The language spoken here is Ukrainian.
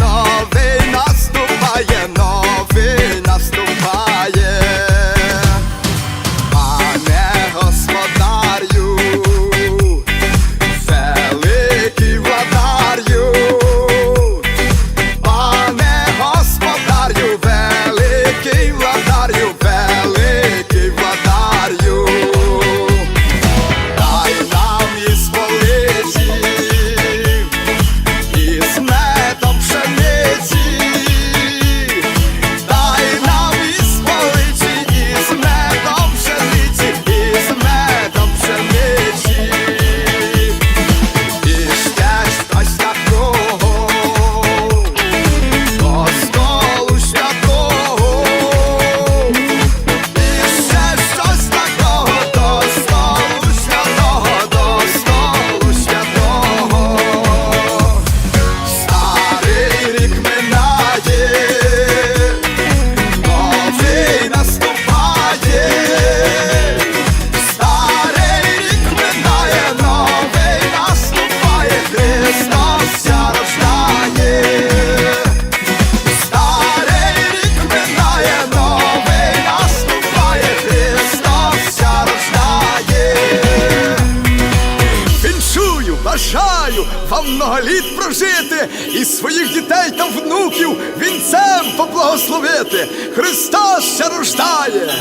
nowej вам многоліт прожити і своїх дітей та внуків вінцем поблагословити. Христос ще рождає!